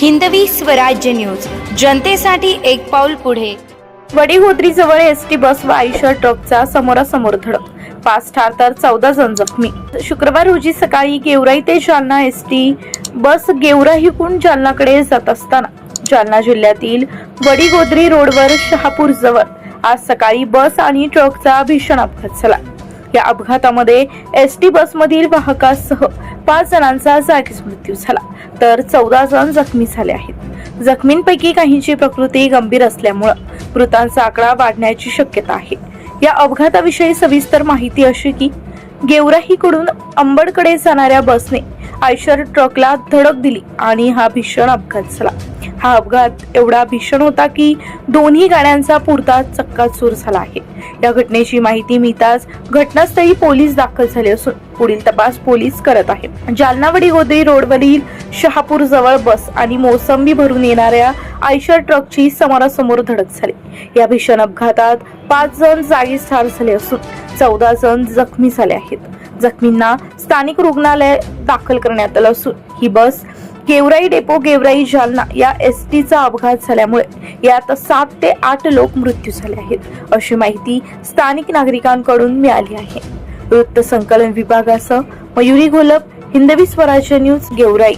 Hindavi Swarajya news. जनतेसाठी एक पाऊल पुढे. वडीगोद्रीजवळ एस टी बस व आयशर ट्रकचा समोरासमोर धडक. पाच ठार तर चौदा जण जखमी. शुक्रवार रोजी सकाळी गेवराई ते जालना एस टी बस गेवराईहून जालनाकडे जात असताना जालना जिल्ह्यातील वडीगोद्री रोडवर शहापूर जवळ आज सकाळी बस आणि ट्रकचा भीषण अपघात झाला. या अपघातामध्ये एस टी बसमधील वाहकासह पाच जणांचा जागीच मृत्यू झाला. तर चौदा जण जखमी झाले आहेत. जखमींपैकी काहींची प्रकृती गंभीर असल्यामुळं मृतांचा आकडा वाढण्याची शक्यता आहे. या अपघाताविषयी सविस्तर माहिती अशी की गेवराहीकडून अंबडकडे जाणाऱ्या बसने आयशर ट्रकला धडक दिली आणि हा भीषण अपघात झाला. हा अपघात एवढा भीषण होता की दोन्ही गाड्यांचा पुरता चक्काचूर झाला आहे. या घटनेची माहिती मिळताच घटनास्थळी पोलीस दाखल झाले असून पुढील तपास पोलीस करत आहेत. जालनावडी गोदरी रोडवरील शहापूर जवळ बस आणि मोसंबी भरून येणाऱ्या आयशर ट्रकची समोरासमोर धडक झाली. या भीषण अपघातात पाच जण जागीच ठार झाले असून चौदा जण जखमी झाले आहेत. जखमींना स्थानिक रुग्णालयात दाखल करण्यात आलं असून ही बस केवराई डेपो गेवराई जालना या एस टीचा अपघात झाल्यामुळे यात सात ते आठ लोक मृत्यू झाले आहेत. अशी माहिती स्थानिक नागरिकांकडून मिळाली आहे. वृत्त संकलन विभागासह मयुरी घोलप हिंदवी स्वराज्य न्यूज गेवराई.